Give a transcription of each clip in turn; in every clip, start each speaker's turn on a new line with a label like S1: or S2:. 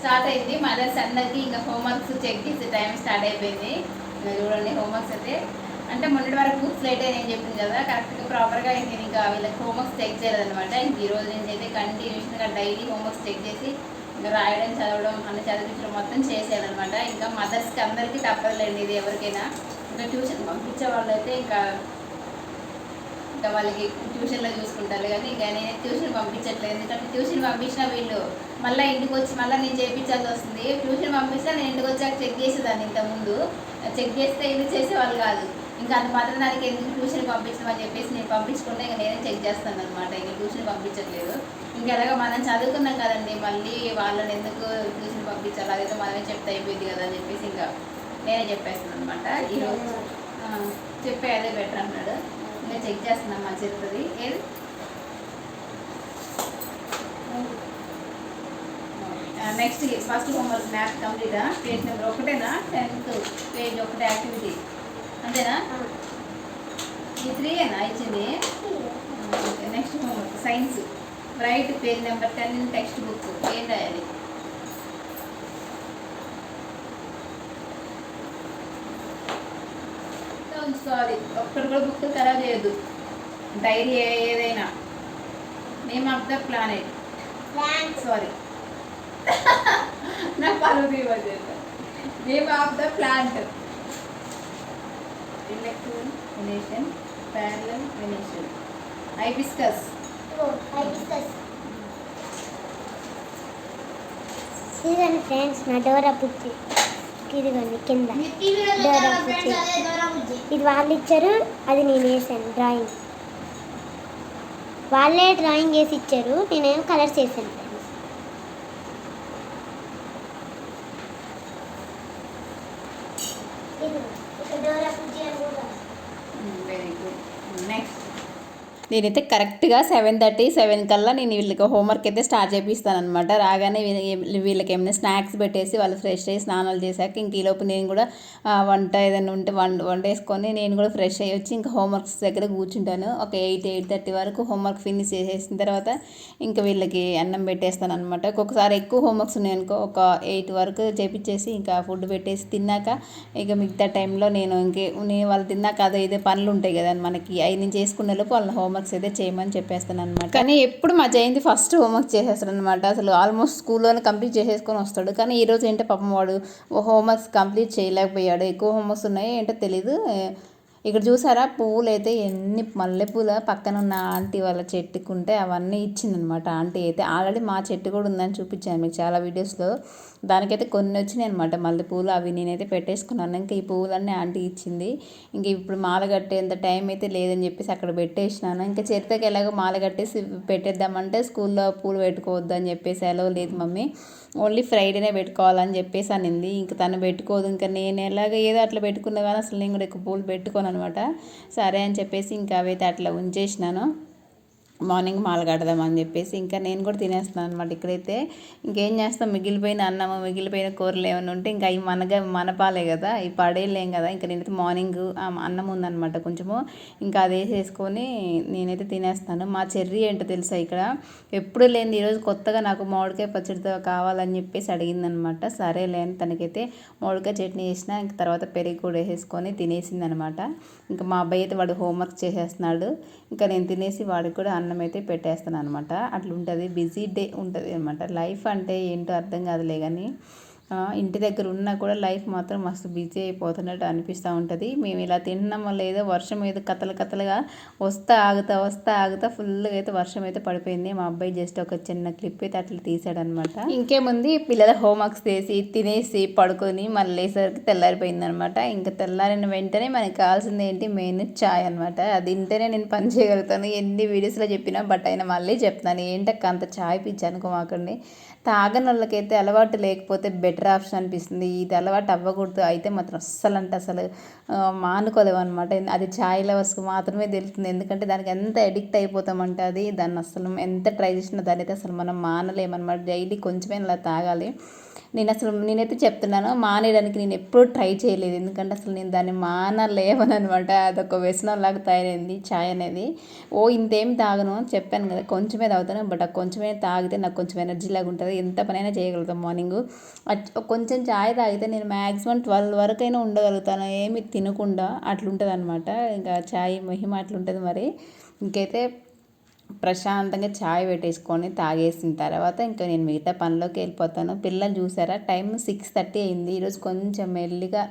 S1: Start అయింది. Mothers అందరికి ఇంకా హోంవర్క్స్ చెక్ చేసే టైం స్టార్ట్ అయిపోయింది. ఇంకా చూడండి హోంవర్క్స్ అయితే. అంటే మొన్నటి వరకు బుక్స్ లేట్ అని నేను చెప్పింది కదా. కరెక్ట్గా ప్రాపర్గా నేను ఇంకా వీళ్ళకి హోంవర్క్స్ చెక్ చేయలేదన్నమాట. ఇంక ఈ రోజు నుంచి అయితే కంటిన్యూషన్గా డైలీ హోంవర్క్స్ చెక్ చేసి ఇంకా రాయడం చదవడం అన్ని చదివించడం మొత్తం చేసేయాలన్నమాట. ఇంకా మదర్స్కి అందరికీ తప్పదులేండి ఇది ఎవరికైనా. ఇంకా ట్యూషన్ పంపించే వాళ్ళు అయితే ఇంకా ఇంకా వాళ్ళకి ట్యూషన్లో చూసుకుంటారు. కానీ ఇంకా నేను ట్యూషన్ పంపించట్లేదు. ఎందుకంటే ట్యూషన్ పంపించిన వీళ్ళు మళ్ళీ ఇంటికి వచ్చి మళ్ళీ నేను చేయించాల్సి వస్తుంది. ట్యూషన్ పంపిస్తే నేను ఇంటికి వచ్చాక చెక్ చేసేదాన్ని ఇంతకుముందు. చెక్ చేస్తే ఇది చేసేవాళ్ళు కాదు. ఇంకా అంత మాత్రం దానికి ఎందుకు ట్యూషన్ పంపించమని చెప్పేసి నేను పంపించకుండా ఇంకా నేనే చెక్ చేస్తాను అనమాట ఇంకా ట్యూషన్ పంపించట్లేదు. ఇంకా ఎలాగో మనం చదువుకున్నాం కదండి. మళ్ళీ వాళ్ళని ఎందుకు ట్యూషన్ పంపించాలి? అదైతే మనమే చెప్తే అయిపోయింది కదా అని చెప్పేసి ఇంకా నేనే చెప్పేస్తాను అనమాట ఈరోజు చెప్పే అదే బెటర్ అన్నాడు. ఇంకా చెక్ చేస్తున్నాం మా చెప్తుంది ఏది? నెక్స్ట్ ఫస్ట్ హోంవర్క్ మ్యాథ్ కంప్లీటా పేజ్ నెంబర్ ఒకటేనా? టెన్త్ పేజ్ ఒకటే యాక్టివిటీ అంతేనా? ఈ త్రీయేనా ఇచ్చింది? Next homework science right page number ten textbook ఏం రాయాలి? ఉంచుకోవాలి ఒక్కటి కూడా బుక్ ఖరాబ్ చేయొద్దు. డైరీ ఏదైనా. Name of the planet sorry. నా పరువు ఇవ్వలేదు name of the plant electoral venation parallel venation hibiscus.
S2: Friends నా డోరా బుజ్జి ఇదిగోండి కింద. ఇది వాళ్ళు ఇచ్చారు అది నేను వేసాను. డ్రాయింగ్ వాళ్ళే డ్రాయింగ్ వేసి ఇచ్చారు నేనేం కలర్స్ వేసాను
S1: వెరీ గుడ్ నెక్స్ట్ నేనైతే కరెక్ట్గా సెవెన్ థర్టీ సెవెన్ కల్లా నేను వీళ్ళకి హోంవర్క్ అయితే స్టార్ట్ చేపిస్తానమాట రాగానే వీళ్ళకి ఏమైనా స్నాక్స్ పెట్టేసి వాళ్ళు ఫ్రెష్ అయ్యి స్నానాలు చేశాక ఇంక ఈలోపు నేను కూడా వంట ఏదైనా ఉంటే వంట వంట వేసుకొని నేను కూడా ఫ్రెష్ అయ్యి వచ్చి ఇంకా హోంవర్క్స్ దగ్గర కూర్చుంటాను. ఒక ఎయిట్ ఎయిట్ థర్టీ వరకు హోంవర్క్ ఫినిష్ చేసేసిన తర్వాత ఇంకా వీళ్ళకి అన్నం పెట్టేస్తాను అనమాట ఒక్కొక్కసారి ఎక్కువ హోంవర్క్స్ ఉన్నాయనుకో ఒక ఎయిట్ వరకు చేపించేసి ఇంకా ఫుడ్ పెట్టేసి తిన్నాక ఇక మిగతా టైంలో నేను ఇంకే నేను వాళ్ళు తిన్నాక అదే ఇదే పనులు ఉంటాయి కదా మనకి. అవి నేను చేసుకునే లోపు వాళ్ళ హోంవర్క్స్ అయితే చేయమని చెప్పేస్తాను అనమాట కానీ ఎప్పుడు మా జయంతి ఫస్ట్ హోంవర్క్ చేసేస్తాడు అనమాట అసలు ఆల్మోస్ట్ స్కూల్లోనే కంప్లీట్ చేసేసుకొని వస్తాడు. కానీ ఈరోజు ఏంటో పాపం వాడు హోంవర్క్స్ కంప్లీట్ చేయలేకపోయాడు. ఎక్కువ హోంవర్క్స్ ఉన్నాయి ఏంటో తెలీదు. ఇక్కడ చూసారా? పువ్వులు అయితే ఎన్ని మల్లెపూల పక్కన ఉన్న ఆంటీ వాళ్ళ చెట్టుకుంటే అవన్నీ ఇచ్చిందనమాట ఆంటీ అయితే. ఆల్రెడీ మా చెట్టు కూడా ఉందని చూపించాను మీకు చాలా వీడియోస్లో. దానికైతే కొన్ని వచ్చినాయి అనమాట మల్లెపూలు అవి నేనైతే పెట్టేసుకున్నాను. ఇంకా ఈ పువ్వులన్నీ ఆంటీ ఇచ్చింది. ఇంక ఇప్పుడు మాల కట్టేంత టైం అయితే లేదని చెప్పేసి అక్కడ పెట్టేసినాను. ఇంకా చరితకి ఎలాగో మాల కట్టేసి పెట్టేద్దామంటే స్కూల్లో పూలు పెట్టుకోవద్దు అని చెప్పేసి ఎలా లేదు మమ్మీ. ఓన్లీ ఫ్రైడేనే పెట్టుకోవాలని చెప్పేసి అనింది. ఇంక తను పెట్టుకోదు. ఇంకా నేను ఎలాగ ఏదో అట్లా పెట్టుకున్నా కానీ అసలు నేను కూడా ఎక్కువ పూలు పెట్టుకోను అనమాట సరే అని చెప్పేసి ఇంకా అవైతే అట్లా ఉంచేసినాను. మార్నింగ్ మాల కడదామని చెప్పేసి ఇంకా నేను కూడా తినేస్తున్నాను అనమాట ఇక్కడైతే. ఇంకేం చేస్తాం? మిగిలిపోయిన అన్నము మిగిలిపోయిన కూరలు ఏమైనా ఉంటే ఇంకా అవి మనగా మన పాలే కదా. ఇవి పడేయలేం కదా. ఇంకా నేనైతే మార్నింగ్ అన్నం ఉందన్నమాట కొంచెము. ఇంకా అది వేసేసుకొని నేనైతే తినేస్తాను. మా చెర్రీ ఏంటో తెలుసా ఇక్కడ? ఎప్పుడు లేని ఈరోజు కొత్తగా నాకు మామిడికాయ పచ్చడితో కావాలని చెప్పేసి అడిగిందనమాట సరే లేని తనకైతే మామిడికాయ చట్నీ చేసిన ఇంక తర్వాత పెరుగు కూడా వేసేసుకొని తినేసింది అనమాట ఇంకా మా అబ్బాయి అయితే వాడు హోంవర్క్ చేసేస్తున్నాడు. ఇంకా నేను తినేసి వాడికి కూడా అన్నం అయితే పెట్టేస్తాను అనమాట అట్లా ఉంటుంది బిజీ డే ఉంటుంది అనమాట లైఫ్ అంటే ఏంటో అర్థం కాదులే కానీ ఇంటి దగ్గర ఉన్నా కూడా లైఫ్ మాత్రం మస్తు బిజీ అయిపోతున్నట్టు అనిపిస్తూ ఉంటుంది. మేము ఇలా తిన్నామో లేదో వర్షం ఏదో కథలు కథలుగా వస్తా ఆగుతా వస్తా ఆగుతా ఫుల్గా అయితే వర్షం అయితే పడిపోయింది. మా అబ్బాయి జస్ట్ ఒక చిన్న క్లిప్ అయితే అట్లా తీసాడనమాట. ఇంకేముంది? పిల్లల హోంవర్క్స్ చేసి తినేసి పడుకొని మళ్ళీ లేసరికి తెల్లారిపోయింది అనమాట ఇంకా తెల్లారిన వెంటనే మనకి కావాల్సింది ఏంటి? మెయిన్ చాయ్ అనమాట అది ఇంటనే నేను పని చేయగలుగుతాను. ఎన్ని వీడియోస్లో చెప్పినా బట్ అయినా మళ్ళీ చెప్తాను ఏంటక్క అంత చాయ్ పిచ్చి అనుకోమాకండి. తాగని వాళ్ళకైతే అలవాటు లేకపోతే బెటర్ ఆప్షన్ అనిపిస్తుంది. ఇది అలవాటు అవ్వకూడదు. అయితే మాత్రం అస్సలు అంటే అసలు ఆ, మానుకోలేము అనమాట అది ఛాయ్ లవర్స్కి మాత్రమే తెలుస్తుంది. ఎందుకంటే దానికి ఎంత అడిక్ట్ అయిపోతామంటే అది దాన్ని అసలు ఎంత ట్రై చేసినా దాని అయితే అసలు మనం మానలేమన్నమాట డైలీ కొంచెమే అలా తాగాలి. నేను అసలు నేనైతే చెప్తున్నాను మానేయడానికి నేను ఎప్పుడూ ట్రై చేయలేదు. ఎందుకంటే అసలు నేను దాన్ని మానలేవను అనమాట అదొక వ్యసనం లాగా తయారైంది ఛాయ్ అనేది. ఓ ఇంతేం తాగను చెప్పాను కదా కొంచెమే తాగుతాను. బట్ ఆ కొంచెమే తాగితే నాకు కొంచెం ఎనర్జీ లాగా ఉంటుంది. ఎంత పనైనా చేయగలుగుతాం మార్నింగ్. కొంచెం చాయ్ తాగితే నేను మ్యాక్సిమం ట్వెల్వ్ అయినా ఉండగలుగుతాను. ఏమి తినకుండా అట్లుంటుంది అనమాట ఇంకా చాయ్ మహిమ అట్లుంటుంది మరి. ఇంకైతే ప్రశాంతంగా చాయ్ పెట్టేసుకొని తాగేసిన తర్వాత ఇంకా నేను మిగతా పనిలోకి వెళ్ళిపోతాను. పిల్లలు చూసారా? టైం సిక్స్ థర్టీ అయింది. ఈరోజు కొంచెం మెల్లిగా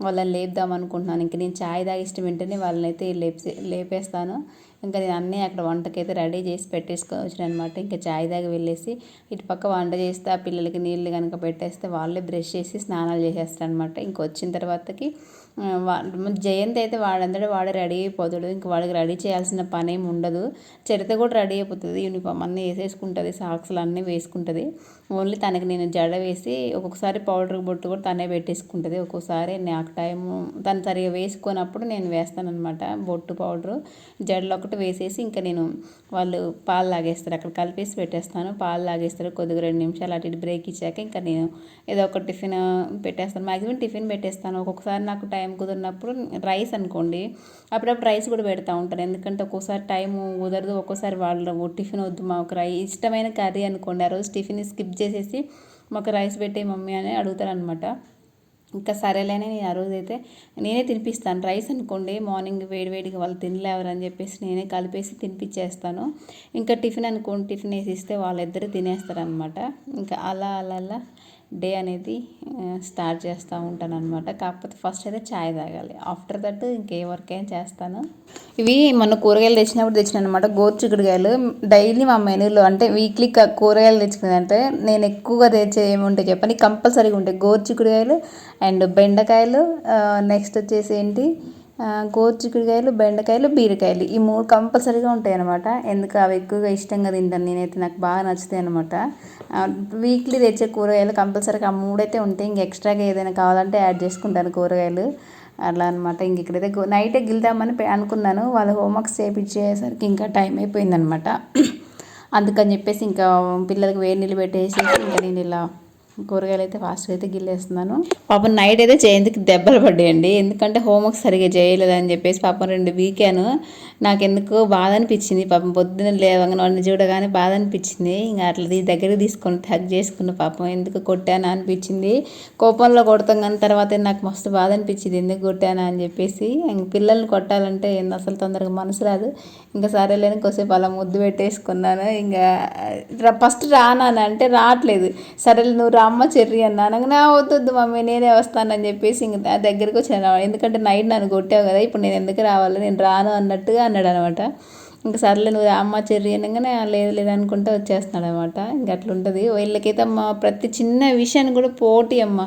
S1: వాళ్ళని లేపుదాం అనుకుంటున్నాను. ఇంక నేను చాయ్ తాగిష్టం వెంటనే వాళ్ళని అయితే లేపి లేపేస్తాను. ఇంకా నేను అన్నీ అక్కడ వంటకైతే రెడీ చేసి పెట్టేసుకొని వచ్చిన అనమాట ఇంకా చాయ్ తాగి వెళ్ళేసి ఇటు పక్క వంట చేస్తే ఆ పిల్లలకి నీళ్ళు కనుక పెట్టేస్తే వాళ్ళే బ్రష్ చేసి స్నానాలు చేసేస్తారు అనమాట ఇంక వచ్చిన తర్వాతకి జయంత్ అయితే వాడంతటా వాడే రెడీ అయిపోతాడు. ఇంక వాడికి రెడీ చేయాల్సిన పని ఏమి ఉండదు. చరిత కూడా రెడీ అయిపోతుంది. యూనిఫామ్ అన్నీ వేసేసుకుంటుంది సాక్స్లు అన్నీ వేసుకుంటుంది. ఓన్లీ తనకి నేను జడ వేసి ఒక్కొక్కసారి పౌడర్ బొట్టు కూడా తనే పెట్టేసుకుంటుంది. ఒక్కొక్కసారి నాకు టైము తను సరిగా వేసుకున్నప్పుడు నేను వేస్తాను అనమాట బొట్టు పౌడరు. జడలో ఒకటి వేసేసి ఇంకా నేను వాళ్ళు పాలు లాగేస్తారు. అక్కడ కలిపేసి పెట్టేస్తాను. పాలు లాగేస్తారు కొద్దిగా రెండు నిమిషాలు అటు ఇటు బ్రేక్ ఇచ్చాక ఇంకా నేను ఏదో ఒక టిఫిన్ పెట్టేస్తాను. మ్యాక్సిమం టిఫిన్ పెట్టేస్తాను. ఒక్కొక్కసారి నాకు టైం టైం కుదిరినప్పుడు రైస్ అనుకోండి. అప్పుడప్పుడు రైస్ కూడా పెడతా ఉంటాను ఎందుకంటే ఒక్కోసారి టైం కుదరదు. ఒక్కోసారి వాళ్ళు టిఫిన్ వద్దు మాకు రై ఇష్టమైన కర్రీ అనుకోండి. ఆ రోజు టిఫిన్ స్కిప్ చేసేసి మాకు రైస్ పెట్టే మమ్మీ అని అడుగుతారనమాట ఇంకా సరేలేని నేను ఆ రోజు అయితే నేనే తినిపిస్తాను. రైస్ అనుకోండి. మార్నింగ్ వేడివేడిగా వాళ్ళు తినలేవరు అని చెప్పేసి నేనే కలిపేసి తినిపించేస్తాను ఇంకా టిఫిన్ అనుకోండి. టిఫిన్ వేసి ఇస్తే వాళ్ళిద్దరూ తినేస్తారనమాట ఇంకా అలా అలా అలా డే అనేది స్టార్ట్ చేస్తూ ఉంటాను అనమాట కాకపోతే ఫస్ట్ అయితే చాయ్ తాగాలి. ఆఫ్టర్ దట్ ఇంకే వర్క్ ఏం చేస్తాను. ఇవి మొన్న కూరగాయలు తెచ్చినప్పుడు తెచ్చిన అనమాట గోరుచిక్కుడుకాయలు డైలీ మా మెనూలో అంటే వీక్లీ కూరగాయలు తెచ్చుకునేదంటే నేను ఎక్కువగా తెచ్చే ఏముంటాయి చెప్పని కంపల్సరీగా ఉంటాయి. గోరుచిక్కుడుకాయలు అండ్ బెండకాయలు. నెక్స్ట్ వచ్చేసి ఏంటి? గోరుచిక్కుడుకాయలు బెండకాయలు బీరకాయలు ఈ మూడు కంపల్సరీగా ఉంటాయి అనమాట ఎందుకు? అవి ఎక్కువగా ఇష్టంగా తింటాను. నేనైతే నాకు బాగా నచ్చుతాయి అనమాట వీక్లీ తెచ్చే కూరగాయలు కంపల్సరీగా ఆ మూడైతే ఉంటాయి ఇంక ఎక్స్ట్రాగా ఏదైనా కావాలంటే యాడ్ చేసుకుంటాను కూరగాయలు. అలా అనమాట ఇంక ఇక్కడైతే నైటే గిల్దామని అనుకున్నాను. వాళ్ళు హోంవర్క్స్ చేయించేసరికి ఇంకా టైం అయిపోయిందనమాట అందుకని చెప్పేసి ఇంకా పిల్లలకి వేడి నీళ్ళు పెట్టేసి ఇంకా నేను ఇలా కూరగాయలు అయితే ఫాస్ట్గా అయితే గిల్లేస్తున్నాను. పాపం నైట్ అయితే జయంతికి దెబ్బలు పడ్డాయండి. ఎందుకంటే హోంవర్క్ సరిగా చేయలేదని చెప్పేసి పాపం రెండు వీకాను. నాకు ఎందుకో బాధ అనిపించింది. పాపం పొద్దున్న లేవగానే వాడిని చూడగానే బాధ అనిపించింది. ఇంకా అట్లా దగ్గరికి తీసుకొని హగ్ చేసుకున్న పాపం. ఎందుకు కొట్టానా అనిపించింది. కోపంలో కొడతాం కానీ తర్వాత నాకు మస్తు బాధ అనిపించింది. ఎందుకు కొట్టానా అని చెప్పేసి ఇంక పిల్లల్ని కొట్టాలంటే ఏంది? అసలు తొందరగా మనసు రాదు. ఇంకా సరేలేని కొద్దిసేపు అలా ముద్దు పెట్టేసుకున్నాను. ఇంకా ఫస్ట్ రానాను అంటే రావట్లేదు. సరే నువ్వు అమ్మ చెర్రి అన్నా. అనగానే అవుతుంది మమ్మీ నేనే వస్తానని చెప్పేసి ఇంక దగ్గరికి వచ్చాను ఎందుకంటే నైట్ నన్ను కొట్టావు కదా ఇప్పుడు నేను ఎందుకు రావాలి? నేను రాను అన్నట్టుగా అన్నాడు అనమాట ఇంకా సర్లే నువ్వు అమ్మ చెర్రి అనగానే లేదు లేదు అనుకుంటే వచ్చేస్తున్నాడు అనమాట ఇంకా అట్లుంటుంది. వీళ్ళకైతే అమ్మ ప్రతి చిన్న విషయాన్ని కూడా పోటీ అమ్మ.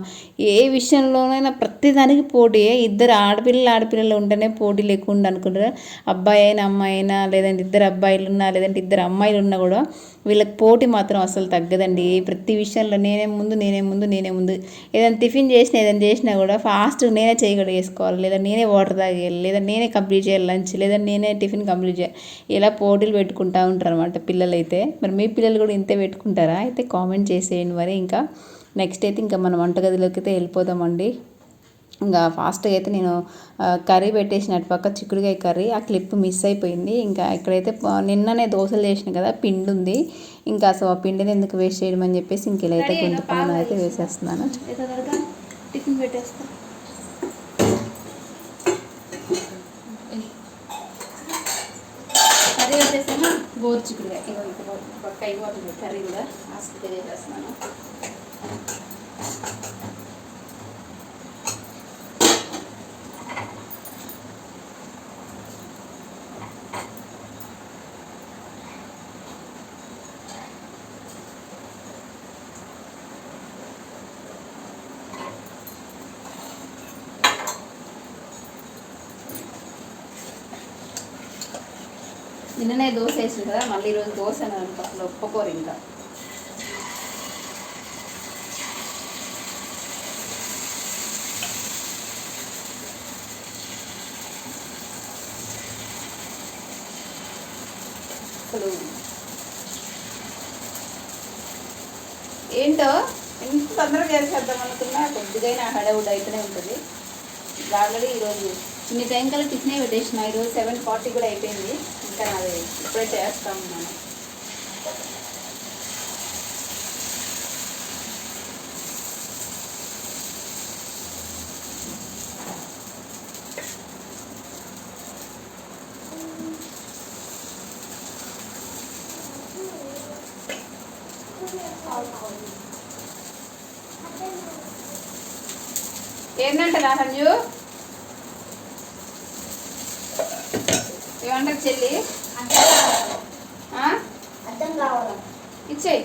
S1: ఏ విషయంలోనైనా ప్రతి దానికి పోటీ. ఇద్దరు ఆడపిల్లలు ఆడపిల్లలు ఉంటేనే పోటీ లేకుండా అనుకుంటారు. అబ్బాయి అయినా అమ్మాయి అయినా లేదంటే ఇద్దరు అబ్బాయిలు ఉన్నా లేదంటే ఇద్దరు అమ్మాయిలు ఉన్నా కూడా వీళ్ళకి పోటీ మాత్రం అసలు తగ్గదండి. ప్రతి విషయంలో నేనే ముందు నేనే ముందు నేనే ముందు. ఏదైనా టిఫిన్ చేసినా ఏదైనా చేసినా కూడా ఫాస్ట్ నేనే చేయగడ చేసుకోవాలి లేదా నేనే వాటర్ తాగేయాలి లేదా నేనే కంప్లీట్ చేయాలి లంచ్ లేదా నేనే టిఫిన్ కంప్లీట్ చేయాలి. ఇలా పోటీలు పెట్టుకుంటూ ఉంటారు అనమాట పిల్లలు అయితే మరి మీ పిల్లలు కూడా ఇంతే పెట్టుకుంటారా? అయితే కామెంట్ చేసేయండి మరి ఇంకా. నెక్స్ట్ అయితే ఇంకా మనం వంటగదిలోకి అయితే వెళ్ళిపోదామండి. ఇంకా ఫాస్ట్గా అయితే నేను కర్రీ పెట్టేసిన పక్క చిక్కుడుకాయ కర్రీ. ఆ క్లిప్ మిస్ అయిపోయింది. ఇంకా ఇక్కడైతే నిన్ననే దోశలు చేసిన కదా పిండి ఉంది. ఇంకా సో ఆ పిండిని ఎందుకు వేస్ట్ చేయడం అని చెప్పేసి ఇంక ఇలా అయితే గొంతు అయితే వేసేస్తున్నాను. టిఫిన్ పెట్టేస్తా కర్రీ వచ్చేసాను గోరు చిక్కుడుకాయ ఇగో ఇప్పుడు పక్క అయిపోతుంది కర్రీ కూడా. ఫాస్ట్గా చేసేస్తున్నాను నిన్ననే దోశ వేసింది కదా మళ్ళీ ఈరోజు దోశ అని అసలు ఒప్పుకోరు ఇంకా. అసలు ఏంటో ఎంత తొందరగా చేసేద్దాం అనుకున్నా కొద్దిగైనా హడవుడ్ అయితేనే ఉంటుంది. ఆల్రెడీ ఈరోజు ఇన్ని టైం కల్లా టిఫినే పెట్టేసిన ఈరోజు సెవెన్ ఫార్టీ కూడా అయిపోయింది. చికెన్ అది ఇప్పుడే చేస్తా మనం. ఏంటంటే రాహంజు చెల్లి. ఆ?
S2: అర్థం కావాలి
S1: ఇచ్చేయి.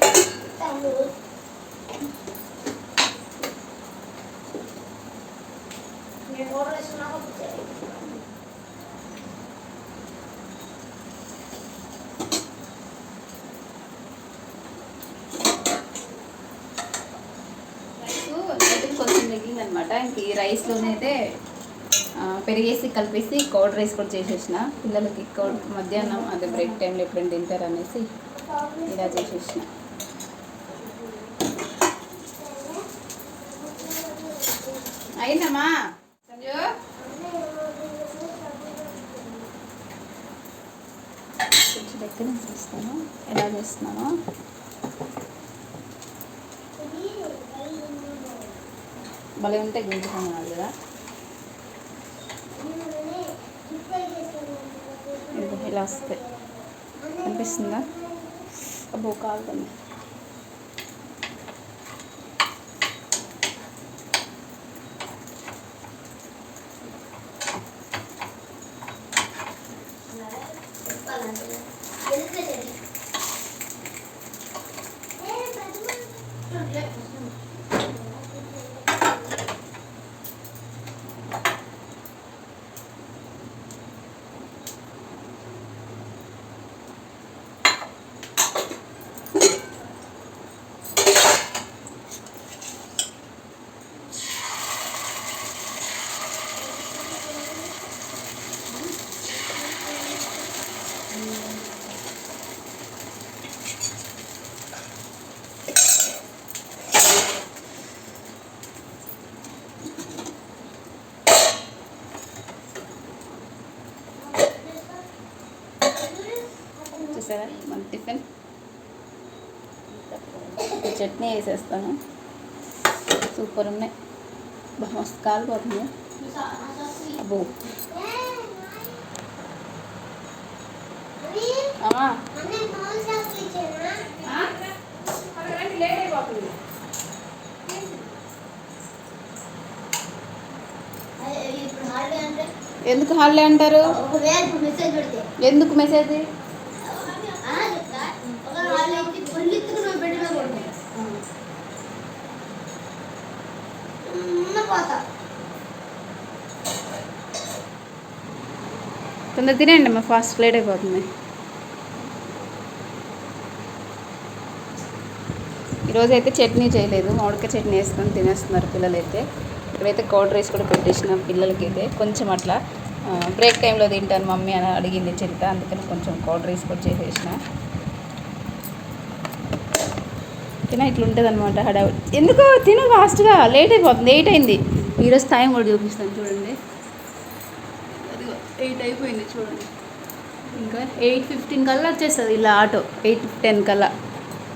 S1: కొంచెం మిగిలిందనమాట. ఇంక ఈ రైస్లోనే అయితే ఆ, పెరిగేసి కలిపేసి కౌడ్ రైస్ కూడా చేసేసిన. పిల్లలకి కౌడ్ మధ్యాహ్నం అదే బ్రేక్ టైంలో ఎప్పుడైనా తింటారు అనేసి ఇలా చేసేసిన. అయిందమ్మా. సంజు. కొంచెం దగ్గర చూస్తాను ఎలా చేస్తున్నాను భలే ఉంటే గుంజుకున్నాను కదా. ఇదిగో ఇలా వస్తాయి అనిపిస్తుందా అబ్బో కాలుతుంది చూసారా మన టిఫిన్. చట్నీ వేసేస్తాను. సూపర్ ఉన్నాయి. మస్తు కాలిపోతుంది అబ్బో. ఎందుకు హాలిడే అంటారు? ఎందుకు మెసేజ్
S2: ఆ, చెప్తా. ఒకవేళ హాలిడే ఇచ్చి పొల్లిత్తుకు నువ్వు బెడ్ మీద పడుకో. ఉన్న పోతా.
S1: తొందర తినేయండి మా ఫాస్ట్ లేట్ అయిపోతుంది. ఈరోజు అయితే చట్నీ చేయలేదు మామిడికాయ చట్నీ వేసుకొని తినేస్తున్నారు పిల్లలైతే. ఇక్కడైతే కౌడ్ రైస్ కూడా పెట్టేసిన పిల్లలకి అయితే కొంచెం అట్లా బ్రేక్ టైంలో తింటాను మమ్మీ అని అడిగింది చరిత అందుకని కొంచెం కౌడ్ రైస్ కూడా చేసేసిన. తిన ఇట్లా ఉంటుంది అనమాట హడావుడి. ఎందుకు తిను ఫాస్ట్గా లేట్ అయిపోతుంది ఎయిట్ అయింది. ఈరోజు టైం కూడా చూపిస్తాను చూడండి. అదిగో ఎయిట్ అయిపోయింది చూడండి. ఇంకా ఎయిట్ ఫిఫ్టీన్ కల్లా వచ్చేస్తుంది ఇలా ఆటో. ఎయిట్ టెన్ కల్లా.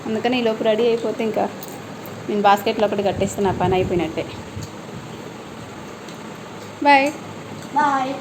S1: అందుకని ఈ లోపు రెడీ అయిపోతే ఇంకా నేను బాస్కెట్లో ఒకటి కట్టేస్తే నా పని అయిపోయినట్టే. బాయ్.
S2: బాయ్.